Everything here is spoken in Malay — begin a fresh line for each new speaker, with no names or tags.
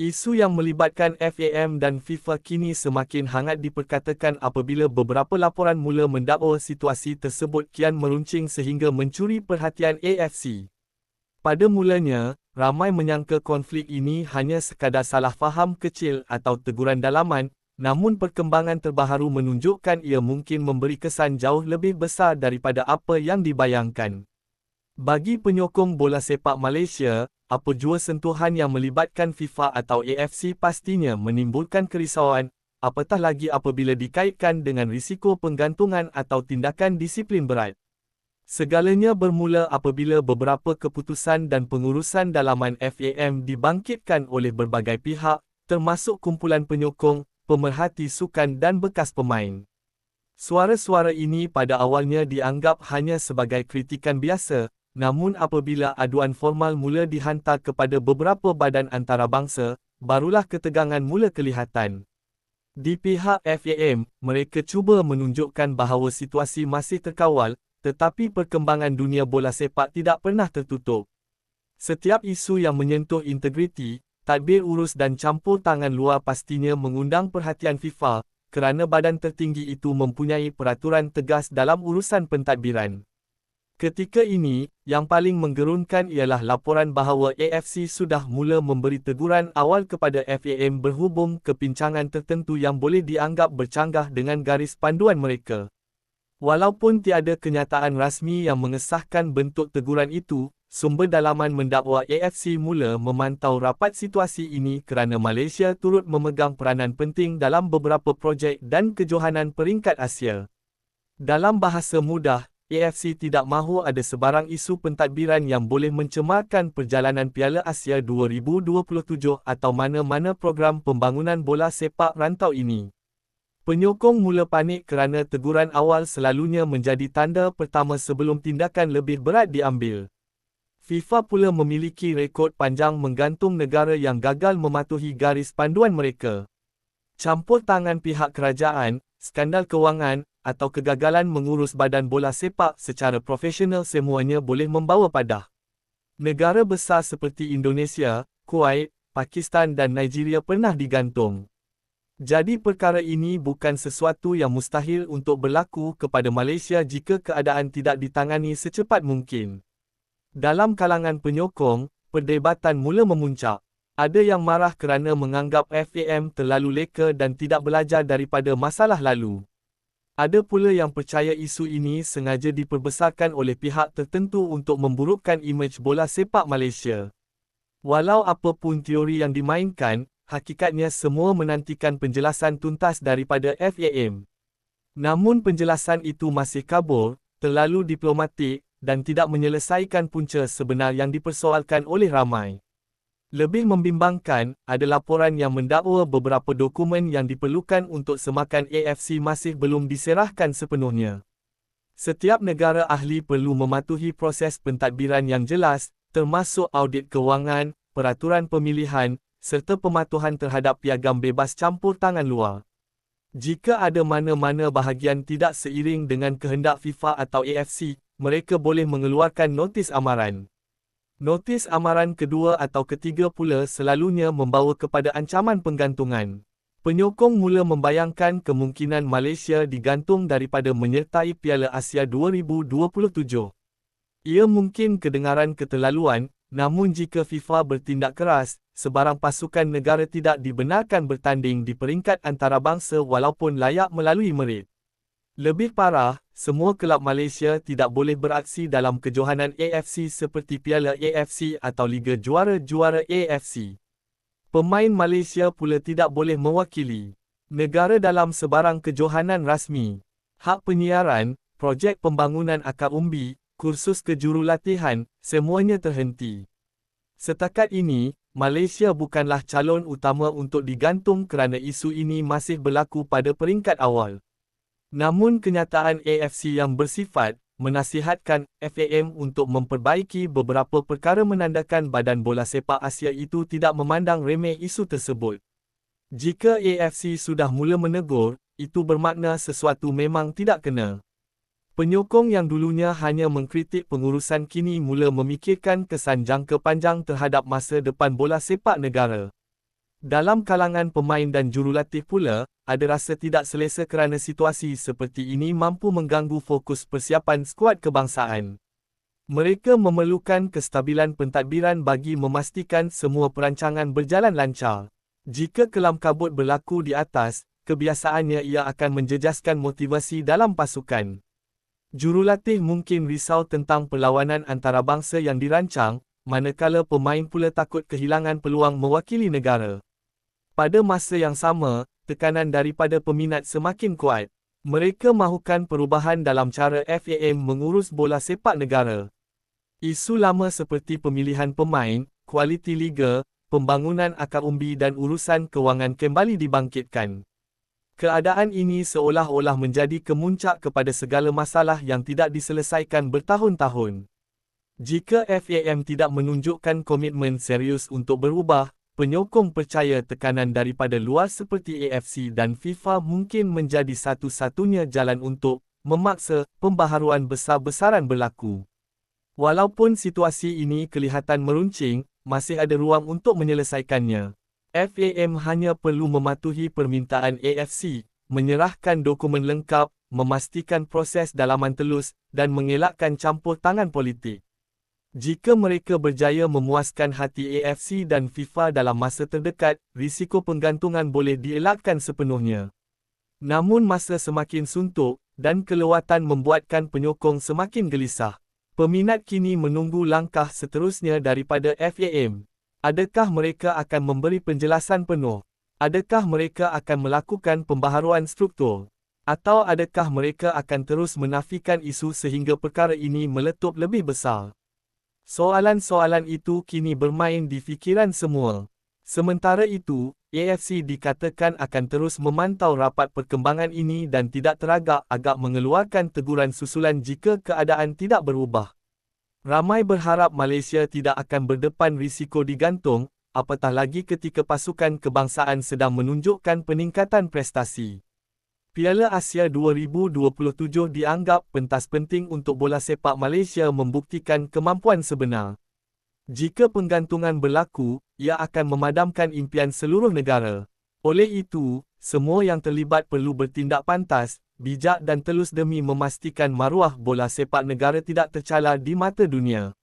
Isu yang melibatkan FAM dan FIFA kini semakin hangat diperkatakan apabila beberapa laporan mula mendakwa situasi tersebut kian meruncing sehingga mencuri perhatian AFC. Pada mulanya, ramai menyangka konflik ini hanya sekadar salah faham kecil atau teguran dalaman, namun perkembangan terbaharu menunjukkan ia mungkin memberi kesan jauh lebih besar daripada apa yang dibayangkan. Bagi penyokong bola sepak Malaysia, apa jua sentuhan yang melibatkan FIFA atau AFC pastinya menimbulkan kerisauan, apatah lagi apabila dikaitkan dengan risiko penggantungan atau tindakan disiplin berat. Segalanya bermula apabila beberapa keputusan dan pengurusan dalaman FAM dibangkitkan oleh berbagai pihak, termasuk kumpulan penyokong, pemerhati sukan dan bekas pemain. Suara-suara ini pada awalnya dianggap hanya sebagai kritikan biasa, namun apabila aduan formal mula dihantar kepada beberapa badan antarabangsa, barulah ketegangan mula kelihatan. Di pihak FAM, mereka cuba menunjukkan bahawa situasi masih terkawal, tetapi perkembangan dunia bola sepak tidak pernah tertutup. Setiap isu yang menyentuh integriti, tadbir urus dan campur tangan luar pastinya mengundang perhatian FIFA, kerana badan tertinggi itu mempunyai peraturan tegas dalam urusan pentadbiran. Ketika ini, yang paling menggerunkan ialah laporan bahawa AFC sudah mula memberi teguran awal kepada FAM berhubung kepincangan tertentu yang boleh dianggap bercanggah dengan garis panduan mereka. Walaupun tiada kenyataan rasmi yang mengesahkan bentuk teguran itu, sumber dalaman mendakwa AFC mula memantau rapat situasi ini kerana Malaysia turut memegang peranan penting dalam beberapa projek dan kejohanan peringkat Asia. Dalam bahasa mudah, AFC tidak mahu ada sebarang isu pentadbiran yang boleh mencemarkan perjalanan Piala Asia 2027 atau mana-mana program pembangunan bola sepak rantau ini. Penyokong mula panik kerana teguran awal selalunya menjadi tanda pertama sebelum tindakan lebih berat diambil. FIFA pula memiliki rekod panjang menggantung negara yang gagal mematuhi garis panduan mereka. Campur tangan pihak kerajaan, skandal kewangan, atau kegagalan mengurus badan bola sepak secara profesional semuanya boleh membawa padah. Negara besar seperti Indonesia, Kuwait, Pakistan dan Nigeria pernah digantung. Jadi perkara ini bukan sesuatu yang mustahil untuk berlaku kepada Malaysia jika keadaan tidak ditangani secepat mungkin. Dalam kalangan penyokong, perdebatan mula memuncak. Ada yang marah kerana menganggap FAM terlalu leka dan tidak belajar daripada masalah lalu. Ada pula yang percaya isu ini sengaja diperbesarkan oleh pihak tertentu untuk memburukkan imej bola sepak Malaysia. Walau apapun teori yang dimainkan, hakikatnya semua menantikan penjelasan tuntas daripada FAM. Namun penjelasan itu masih kabur, terlalu diplomatik, dan tidak menyelesaikan punca sebenar yang dipersoalkan oleh ramai. Lebih membimbangkan, ada laporan yang mendakwa beberapa dokumen yang diperlukan untuk semakan AFC masih belum diserahkan sepenuhnya. Setiap negara ahli perlu mematuhi proses pentadbiran yang jelas, termasuk audit kewangan, peraturan pemilihan, serta pematuhan terhadap piagam bebas campur tangan luar. Jika ada mana-mana bahagian tidak seiring dengan kehendak FIFA atau AFC, mereka boleh mengeluarkan notis amaran. Notis amaran kedua atau ketiga pula selalunya membawa kepada ancaman penggantungan. Penyokong mula membayangkan kemungkinan Malaysia digantung daripada menyertai Piala Asia 2027. Ia mungkin kedengaran keterlaluan, namun jika FIFA bertindak keras, sebarang pasukan negara tidak dibenarkan bertanding di peringkat antarabangsa walaupun layak melalui merit. Lebih parah, semua kelab Malaysia tidak boleh beraksi dalam kejohanan AFC seperti Piala AFC atau Liga Juara-Juara AFC. Pemain Malaysia pula tidak boleh mewakili negara dalam sebarang kejohanan rasmi. Hak penyiaran, projek pembangunan akar umbi, kursus kejurulatihan, semuanya terhenti. Setakat ini, Malaysia bukanlah calon utama untuk digantung kerana isu ini masih berlaku pada peringkat awal. Namun kenyataan AFC yang bersifat, menasihatkan FAM untuk memperbaiki beberapa perkara menandakan badan bola sepak Asia itu tidak memandang remeh isu tersebut. Jika AFC sudah mula menegur, itu bermakna sesuatu memang tidak kena. Penyokong yang dulunya hanya mengkritik pengurusan kini mula memikirkan kesan jangka panjang terhadap masa depan bola sepak negara. Dalam kalangan pemain dan jurulatih pula, ada rasa tidak selesa kerana situasi seperti ini mampu mengganggu fokus persiapan skuad kebangsaan. Mereka memerlukan kestabilan pentadbiran bagi memastikan semua perancangan berjalan lancar. Jika kelam kabut berlaku di atas, kebiasaannya ia akan menjejaskan motivasi dalam pasukan. Jurulatih mungkin risau tentang perlawanan antarabangsa yang dirancang, manakala pemain pula takut kehilangan peluang mewakili negara. Pada masa yang sama, tekanan daripada peminat semakin kuat. Mereka mahukan perubahan dalam cara FAM mengurus bola sepak negara. Isu lama seperti pemilihan pemain, kualiti liga, pembangunan akar umbi dan urusan kewangan kembali dibangkitkan. Keadaan ini seolah-olah menjadi kemuncak kepada segala masalah yang tidak diselesaikan bertahun-tahun. Jika FAM tidak menunjukkan komitmen serius untuk berubah, penyokong percaya tekanan daripada luar seperti AFC dan FIFA mungkin menjadi satu-satunya jalan untuk memaksa pembaharuan besar-besaran berlaku. Walaupun situasi ini kelihatan meruncing, masih ada ruang untuk menyelesaikannya. FAM hanya perlu mematuhi permintaan AFC, menyerahkan dokumen lengkap, memastikan proses dalaman telus dan mengelakkan campur tangan politik. Jika mereka berjaya memuaskan hati AFC dan FIFA dalam masa terdekat, risiko penggantungan boleh dielakkan sepenuhnya. Namun masa semakin suntuk, dan kelewatan membuatkan penyokong semakin gelisah. Peminat kini menunggu langkah seterusnya daripada FAM. Adakah mereka akan memberi penjelasan penuh? Adakah mereka akan melakukan pembaharuan struktur? Atau adakah mereka akan terus menafikan isu sehingga perkara ini meletup lebih besar? Soalan-soalan itu kini bermain di fikiran semua. Sementara itu, AFC dikatakan akan terus memantau rapat perkembangan ini dan tidak teragak agak mengeluarkan teguran susulan jika keadaan tidak berubah. Ramai berharap Malaysia tidak akan berdepan risiko digantung, apatah lagi ketika pasukan kebangsaan sedang menunjukkan peningkatan prestasi. Piala Asia 2027 dianggap pentas penting untuk bola sepak Malaysia membuktikan kemampuan sebenar. Jika penggantungan berlaku, ia akan memadamkan impian seluruh negara. Oleh itu, semua yang terlibat perlu bertindak pantas, bijak dan telus demi memastikan maruah bola sepak negara tidak tercalar di mata dunia.